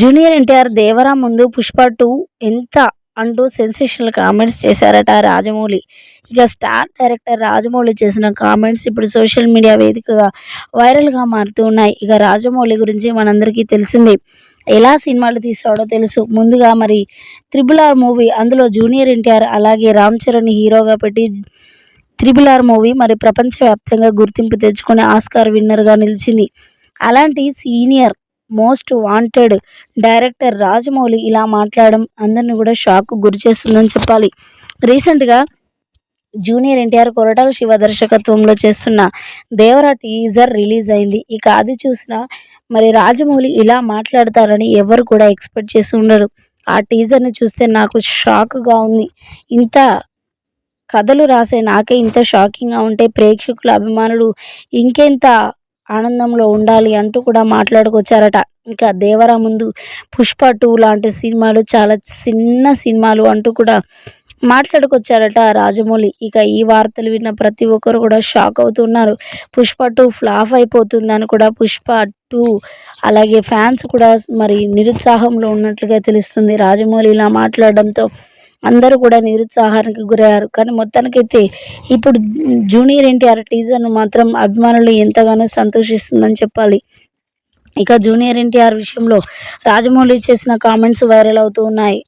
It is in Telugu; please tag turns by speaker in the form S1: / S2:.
S1: జూనియర్ ఎన్టీఆర్ దేవరా ముందు పుష్ప టూ ఎంత అంటూ సెన్సేషనల్ కామెంట్స్ చేశారట రాజమౌళి. ఇక స్టార్ డైరెక్టర్ రాజమౌళి చేసిన కామెంట్స్ ఇప్పుడు సోషల్ మీడియా వేదికగా వైరల్గా మారుతూ ఉన్నాయి. ఇక రాజమౌళి గురించి మనందరికీ తెలిసిందే. ఎలా సినిమాలు తీస్తాడో తెలుసు. ముందుగా మరి త్రిబుల్ ఆర్ మూవీ అందులో జూనియర్ ఎన్టీఆర్ అలాగే రామ్ చరణ్ హీరోగా పెట్టి త్రిబుల్ ఆర్ మూవీ మరి ప్రపంచవ్యాప్తంగా గుర్తింపు తెచ్చుకునే ఆస్కార్ విన్నర్గా నిలిచింది. అలాంటి senior most wanted director Rajamouli ఇలా మాట్లాడడం అందరిని కూడా షాక్ గురి చేస్తుందని చెప్పాలి. రీసెంట్గా జూనియర్ ఎన్టీఆర్ కొరటాల శివ దర్శకత్వంలో చేస్తున్న దేవరా టీజర్ రిలీజ్ అయింది. ఇక అది చూసిన మరి రాజమౌళి ఇలా మాట్లాడతారని ఎవరు కూడా ఎక్స్పెక్ట్ చేసి ఉండరు. ఆ టీజర్ని చూస్తే నాకు షాక్గా ఉంది. ఇంత కథలు రాసే నాకే ఇంత షాకింగ్గా ఉంటే ప్రేక్షకుల అభిమానులు ఇంకెంత ఆనందంలో ఉండాలి అంటూ కూడా మాట్లాడుకొచ్చారట. ఇంకా దేవరా ముందు పుష్ప టూ లాంటి సినిమాలు చాలా చిన్న సినిమాలు అంటూ కూడా మాట్లాడుకొచ్చారట రాజమౌళి. ఇక ఈ వార్తలు విన్న ప్రతి ఒక్కరు కూడా షాక్ అవుతున్నారు. పుష్ప టూ ఫ్లాప్ అయిపోతుందని కూడా పుష్ప టూ అలాగే ఫ్యాన్స్ కూడా మరి నిరుత్సాహంలో ఉన్నట్లుగా తెలుస్తుంది. రాజమౌళి ఇలా మాట్లాడడంతో అందరూ కూడా నిరుత్సాహానికి గురయ్యారు. కానీ మొత్తానికైతే ఇప్పుడు జూనియర్ ఎన్టీఆర్ టీజర్ను మాత్రం అభిమానులు ఎంతగానో సంతోషిస్తుందని చెప్పాలి. ఇక జూనియర్ ఎన్టీఆర్ విషయంలో రాజమౌళి చేసిన కామెంట్స్ వైరల్ అవుతూ ఉన్నాయి.